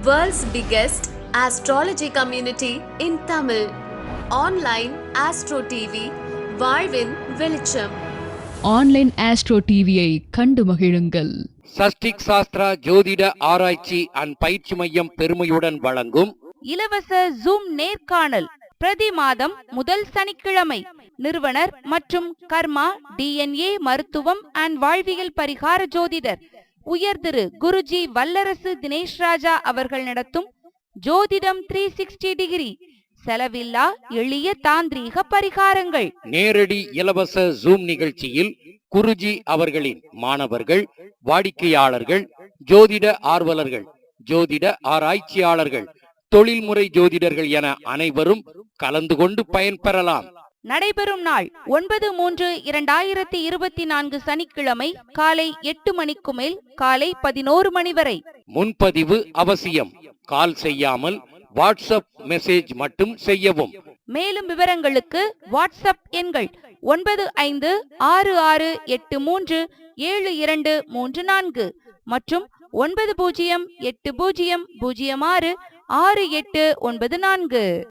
World's biggest astrology community in Tamil. Online Astro TV, வாழ்வின் வெளிச்சம். Online astro டிவியை கண்டு மகிழுங்கள். சஷ்டிக் சாஸ்திரா ஜோதிட ஆராய்ச்சி அண்ட் பயிற்சி மையம் பெருமையுடன் வழங்கும் இலவச ஜூம் நேர்காணல் பிரதி மாதம் முதல் சனிக்கிழமை. நிறுவனர் மற்றும் கர்மா டிஎன்ஏ மருத்துவம் அண்ட் வாழ்வியல் பரிகார ஜோதிடர். உயர் திரு குருஜி வல்லரசு தினேஷ் ராஜா அவர்கள் நடத்தும் ஜோதிடம் த்ரீ சிக்ஸ்டி டிகிரி செலவில்லா எளிய தாந்திரீக பரிகாரங்கள். நேரடி இலவச ஜூம் நிகழ்ச்சியில் குருஜி அவர்களின் மாணவர்கள் வாடிக்கையாளர்கள் ஜோதிட ஆர்வலர்கள் ஜோதிட ஆராய்ச்சியாளர்கள் தொழில்முறை ஜோதிடர்கள் என அனைவரும் கலந்து கொண்டு பயன்பெறலாம். நடைபெறும் நாள் ஒன்பது மூன்று இரண்டாயிரத்தி இருபத்தி நான்கு சனிக்கிழமை காலை எட்டு மணிக்கு மேல் காலை பதினோரு மணி வரை. முன்பதிவு அவசியம். கால் செய்யாமல் வாட்ஸ்அப் மெசேஜ் மட்டும் செய்யவும். மேலும் விவரங்களுக்கு வாட்ஸ்அப் எண்கள் ஒன்பது ஐந்து ஆறு ஆறு எட்டு மூன்று ஏழு இரண்டு மூன்று நான்கு மற்றும் ஒன்பது பூஜ்ஜியம் எட்டு பூஜ்ஜியம் பூஜ்ஜியம் ஆறு ஆறு எட்டு ஒன்பது நான்கு.